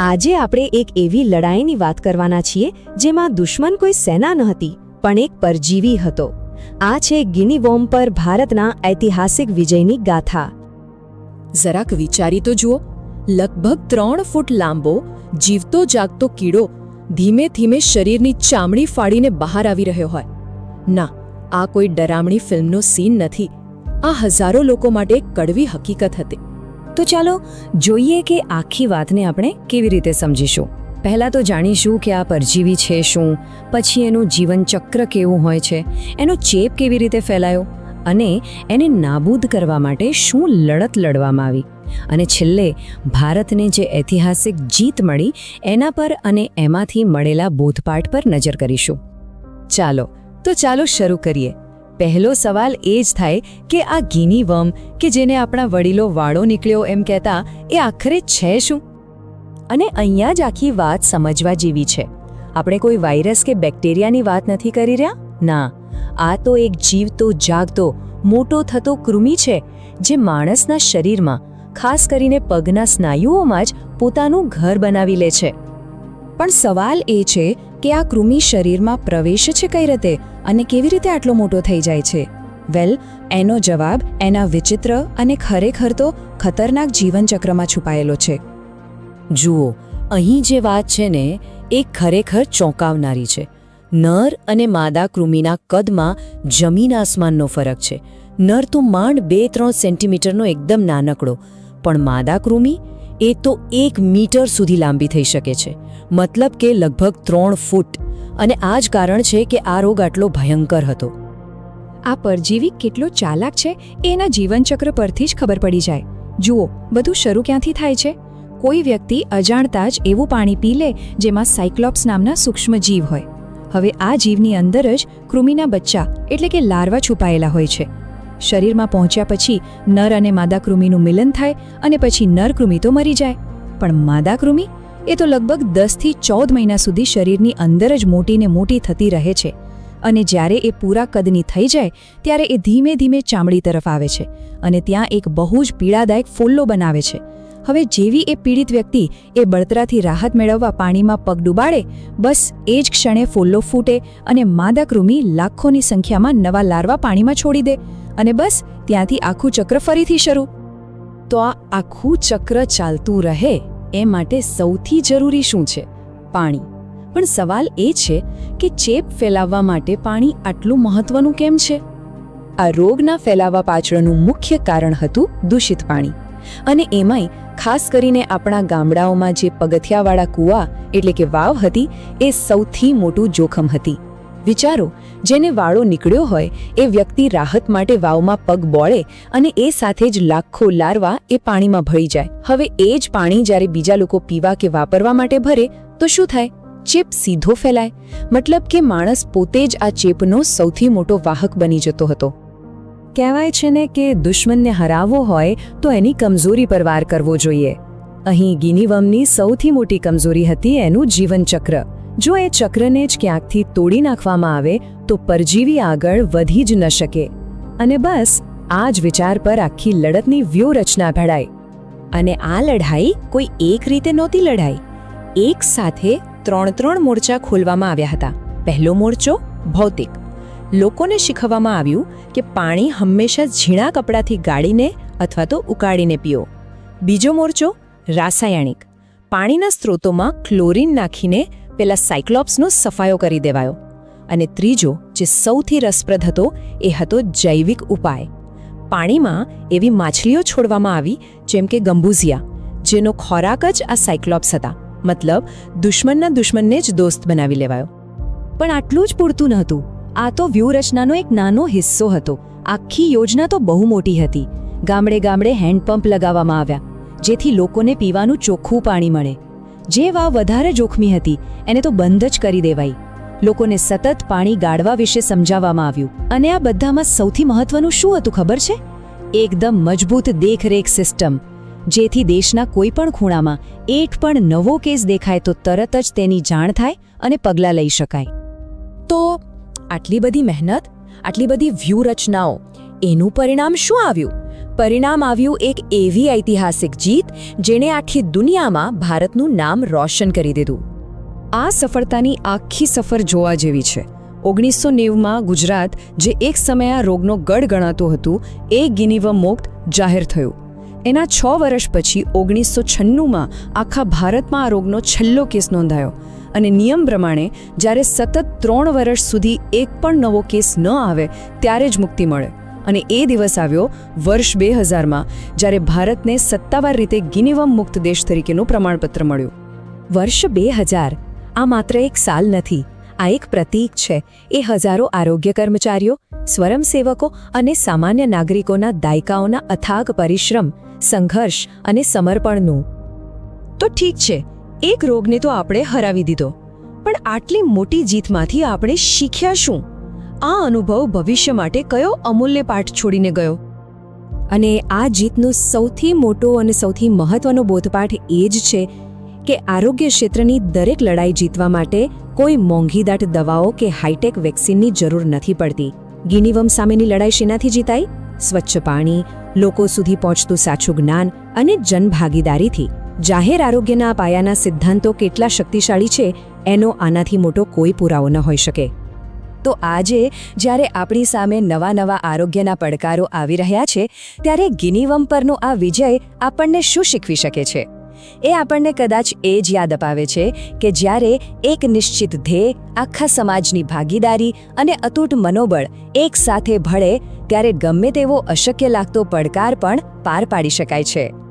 આજે આપણે એક એવી લડાઈની વાત કરવાના છીએ જેમાં દુશ્મન કોઈ સેના ન હતી પણ એક પરજીવી હતો. આ છે ગિની વોર્મ પર ભારતના ઐતિહાસિક વિજયની ગાથા. જરાક વિચારી તો જુઓ, લગભગ ત્રણ ફૂટ લાંબો, જીવતો જાગતો કીડો ધીમે ધીમે શરીરની ચામડી ફાડીને બહાર આવી રહ્યો હોય. ના, આ કોઈ ડરામણી ફિલ્મનો સીન નથી. આ હજારો લોકો માટે કડવી હકીકત હતી. તો ચાલો જોઈએ કે આખી વાતને આપણે કેવી રીતે સમજીશું. પહેલાં તો જાણીશું કે આ પરજીવી છે શું, પછી એનું જીવનચક્ર કેવું હોય છે, એનો ચેપ કેવી રીતે ફેલાયો અને એને નાબૂદ કરવા માટે શું લડત લડવામાં આવી. અને છેલ્લે ભારતને જે ઐતિહાસિક જીત મળી, એના પર અને એમાંથી મળેલા બોધપાઠ પર નજર કરીશું. ચાલો, તો ચાલો શરૂ કરીએ. પહેલો સવાલ એ જ થાય કે આ ગીની વર્મ કે જેને આપણા વડીલો વાળો નીકળ્યો એમ કહેતા, એ આખરે છે શું? અને અહીંયા જ આખી વાત સમજવા જેવી છે. આપણે કોઈ વાયરસ કે બેક્ટેરિયાની વાત નથી કરી રહ્યા? ના. આ તો એક જીવતો, જાગતો, મોટો થતો કૃમિ છે, જે માણસના શરીરમાં, ખાસ કરીને પગના સ્નાયુઓમાં જ પોતાનું ઘર બનાવી લે છે. પણ સવાલ એ છે કે આ કૃમિ શરીરમાં પ્રવેશે છે કઈ રીતે અને કેવી રીતે આટલો મોટો થઈ જાય છે? વેલ, એનો જવાબ એના વિચિત્ર અને ખરેખર તો ખતરનાક જીવનચક્રમાં છુપાયેલો છે. જુઓ, અહીં જે વાત છે ને, એ ખરેખર ચોંકાવનારી છે. નર અને માદા કૃમિના કદમાં જમીન આસમાનનો ફરક છે. નર તો માંડ બે ત્રણ સેન્ટીમીટરનો એકદમ નાનકડો, પણ માદા કૃમિ એ તો એક મીટર સુધી લાંબી થઈ શકે છે. મતલબ કે લગભગ ત્રણ ફૂટ. અને આ જ કારણ છે કે આ રોગ આટલો ભયંકર હતો. આ પરજીવી કેટલો ચાલાક છે એ એના જીવનચક્ર પરથી જ ખબર પડી જાય. જુઓ, બધું શરૂ ક્યાંથી થાય છે? કોઈ વ્યક્તિ અજાણતા જ એવું પાણી પી લે જેમાં સાયક્લોપ્સ નામના સૂક્ષ્મ જીવ હોય. હવે આ જીવની અંદર જ કૃમિના બચ્ચા, એટલે કે લાર્વા છુપાયેલા હોય છે. શરીરમાં પહોંચ્યા પછી નર અને માદા કૃમિનું મિલન થાય અને પછી નર કૃમિ તો મરી જાય. પણ માદા કૃમિ એ તો લગભગ દસથી ચૌદ મહિના સુધી શરીરની અંદર જ મોટી ને મોટી થતી રહે છે. અને જ્યારે એ પૂરા કદની થઈ જાય, ત્યારે એ ધીમે ધીમે ચામડી તરફ આવે છે અને ત્યાં એક બહુ જ પીડાદાયક ફોલ્લો બનાવે છે. હવે જેવી એ પીડિત વ્યક્તિ એ બળતરાથી રાહત મેળવવા પાણીમાં પગ ડૂબાડે, બસ એ જ ક્ષણે ફોલ્લો ફૂટે અને માદા કૃમિ લાખોની સંખ્યામાં નવા લાર્વા પાણીમાં છોડી દે અને બસ ત્યાંથી આખું ચક્ર ફરીથી શરૂ. તો આ આખું ચક્ર ચાલતું રહે. એ માટે સૌથી જરૂરી શું છે? પાણી. પણ સવાલ એ છે કે ચેપ ફેલાવવા માટે પાણી આટલું મહત્વનું કેમ છે? આ રોગના ફેલાવા પાછળનું મુખ્ય કારણ હતું દૂષિત પાણી. અને એમાંય, ખાસ કરીને આપણા ગામડાઓમાં જે પગથિયાવાળા કૂવા, એટલે કે વાવ હતી, એ સૌથી મોટું જોખમ હતી. વિચારો, જેને વાળો નીકળ્યો હોય, એ વ્યક્તિ રાહત માટે વાવમાં પગ બોળે અને એ સાથે જ લાખો લારવા એ પાણીમાં ભળી જાય. હવે એ જ પાણી જ્યારે બીજા લોકો પીવા કે વાપરવા માટે ભરે, તો શું થાય? ચેપ સીધો ફેલાય. મતલબ કે માણસ પોતે જ આ ચેપનો સૌથી મોટો વાહક બની જતો હતો. કહેવાય છે ને કે દુશ્મનને હરાવવો હોય, તો એની કમજોરી પર વાર કરવો જોઈએ. અહીં ગિનીવમની સૌથી મોટી કમજોરી હતી એનું જીવનચક્ર. જો એ ચક્રને જ ક્યાંકથી તોડી નાખવામાં આવે, તો પરજીવી આગળ વધી જ ન શકે. અને બસ, આ જ વિચાર પર આખી લડતની વ્યૂહરચના ઘડાઈ અને આ લડાઈ કોઈ એક રીતે નહોતી લડાઈ એક સાથે ત્રણ ત્રણ મોરચા ખોલવામાં આવ્યા હતા. પહેલો મોરચો, ભૌતિક. લોકોને શીખવવામાં આવ્યું કે પાણી હંમેશા ઝીણા કપડાથી ગાળીને અથવા તો ઉકાળીને પીઓ. બીજો મોરચો, રાસાયણિક. પાણીના સ્ત્રોતોમાં ક્લોરીન નાખીને પેલા સાયક્લોપ્સનો સફાયો કરી દેવાયો અને ત્રીજો જે સૌથી રસપ્રદ હતો એ હતો જૈવિક ઉપાય. પાણીમાં એવી માછલીઓ છોડવામાં આવી જેમ કે ગંબુઝિયા, જેનો ખોરાક જ આ સાયક્લોપ્સ હતા, મતલબ દુશ્મનના દુશ્મનને જ દોસ્ત બનાવી લેવાયો. પણ આટલું જ પૂરતું નહોતું. આ તો વ્યૂહરચનાનો એક નાનો હિસ્સો હતો. આખી યોજના તો બહુ મોટી હતી. ગામડે ગામડે હેન્ડપંપ લગાવવામાં આવ્યા, જેથી લોકોને પીવાનું ચોખ્ખું પાણી મળે. જે વાવ વધારે જોખમી હતી, એને તો બંધ જ કરી દેવાઈ. લોકોને સતત પાણી ગાળવા વિશે સમજાવવામાં આવ્યું. અને આ બધામાં સૌથી મહત્વનું શું હતું ખબર છે? એકદમ મજબૂત દેખરેખ સિસ્ટમ. જેથી દેશના કોઈ પણ ખૂણામાં એક પણ નવો કેસ દેખાય તો તરત જ તેની જાણ થાય અને પગલાં લઈ શકાય. તો આટલી બધી મહેનત, આટલી બધી વ્યૂહરચનાઓ, એનું પરિણામ શું આવ્યું? પરિણામ આવ્યું એક એવી ઐતિહાસિક જીત, જેણે આખી દુનિયામાં ભારતનું નામ રોશન કરી દીધું. આ સફળતાની આખી સફર જોવા જેવી છે. ઓગણીસો નેવુંમાં ગુજરાત, જે એક સમયે આ રોગનો ગઢ ગણાતું હતું, એ ગિનિવ મુક્ત જાહેર થયું. એના છ વર્ષ પછી ઓગણીસો છન્નુંમાં આખા ભારતમાં આ રોગનો છેલ્લો કેસ નોંધાયો. અને નિયમ પ્રમાણે, જ્યારે સતત ત્રણ વર્ષ સુધી એક પણ નવો કેસ ન આવે, ત્યારે જ મુક્તિ મળે. અને એ દિવસ આવ્યો વર્ષ બે હજારમાં, જ્યારે ભારતને સત્તાવાર રીતે ગિનિવમ મુક્ત દેશ તરીકેનું પ્રમાણપત્ર મળ્યું. વર્ષ બે હજાર, આ માત્ર એક સાલ નથી, આ એક પ્રતીક છે. એ હજારો આરોગ્ય કર્મચારીઓ, સ્વયંસેવકો અને સામાન્ય નાગરિકોના દાયકાઓના અથાગ પરિશ્રમ, સંઘર્ષ અને સમર્પણનું. તો ઠીક છે, એક રોગને તો આપણે હરાવી દીધો, પણ આટલી મોટી જીતમાંથી આપણે શીખ્યા શું? આ અનુભવ ભવિષ્ય માટે કયો અમૂલ્ય પાઠ છોડીને ગયો? અને આ જીતનો સૌથી મોટો અને સૌથી મહત્વનો બોધપાઠ એ જ છે કે આરોગ્ય ક્ષેત્રની દરેક લડાઈ જીતવા માટે કોઈ મોંઘીદાટ દવાઓ કે હાઈટેક વેક્સિનની જરૂર નથી પડતી. ગિનીવમ સામેની લડાઈ શેનાથી જીતાઈ? સ્વચ્છ પાણી, લોકો સુધી પહોંચતું સાચું જ્ઞાન અને જનભાગીદારીથી. જાહેર આરોગ્યના પાયાના સિદ્ધાંતો કેટલા શક્તિશાળી છે, એનો આનાથી મોટો કોઈ પુરાવો ન હોઈ શકે. તો આજે, જ્યારે આપણી સામે નવા નવા આરોગ્યના પડકારો આવી રહ્યા છે, ત્યારે ગિનીવમ પરનો આ વિજય આપણને શું શીખવી શકે છે? એ આપણને કદાચ એ જ યાદ અપાવે છે કે જ્યારે એક નિશ્ચિત ધ્યેય, આખા સમાજની ભાગીદારી અને અતૂટ મનોબળ એક સાથે ભળે, ત્યારે ગમે તેવો અશક્ય લાગતો પડકાર પણ પાર પાડી શકાય છે.